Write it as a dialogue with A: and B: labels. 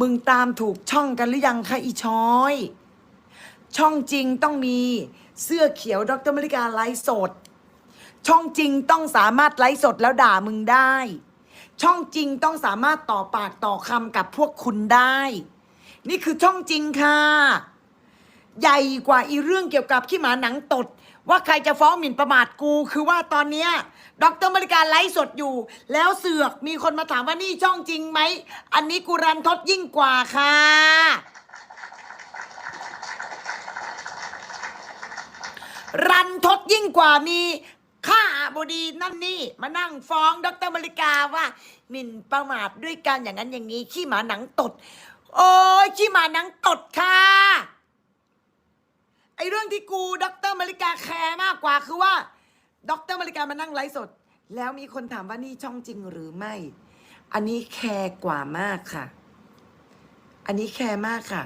A: มึงตามถูกช่องกันหรือยังคะอีช้อย ช่องจริงต้องมีเสื้อเขียวดรมริกาไลฟ์สด ช่องจริงต้องสามารถไลฟ์สดแล้วด่ามึงได้ ช่องจริงต้องสามารถต่อปากต่อคำกับพวกคุณได้ นี่คือช่องจริงค่ะ ใหญ่กว่าอีเรื่องเกี่ยวกับขี้หมาหนังตด ว่าใครจะฟ้องหมิ่นประมาทกู คือว่าตอนเนี้ยดรมริการไลฟ์สดอยู่ แล้วเสือกมีคนมาถามว่านี่ช่องจริงไหม อันนี้กูรันทดยิ่งกว่าค่ะ รันทดยิ่งกว่ามีข้าบดีนั่นนี่มานั่งฟ้องดรมริกาว่าหมิ่นประมาทด้วยกันอย่างนั้นอย่างนี้ขี้หมาหนังตด โอ้ยขี้หมาหนังตดค่ะ รื่องที่กูดรมาริกาแคร์มากกว่าคือว่าดรมาริกามานั่งไลฟ์สด แล้วมีคนถามว่านี่ช่องจริงหรือไม่ อันนี้แคร์กว่ามากค่ะ อันนี้แคร์มากค่ะ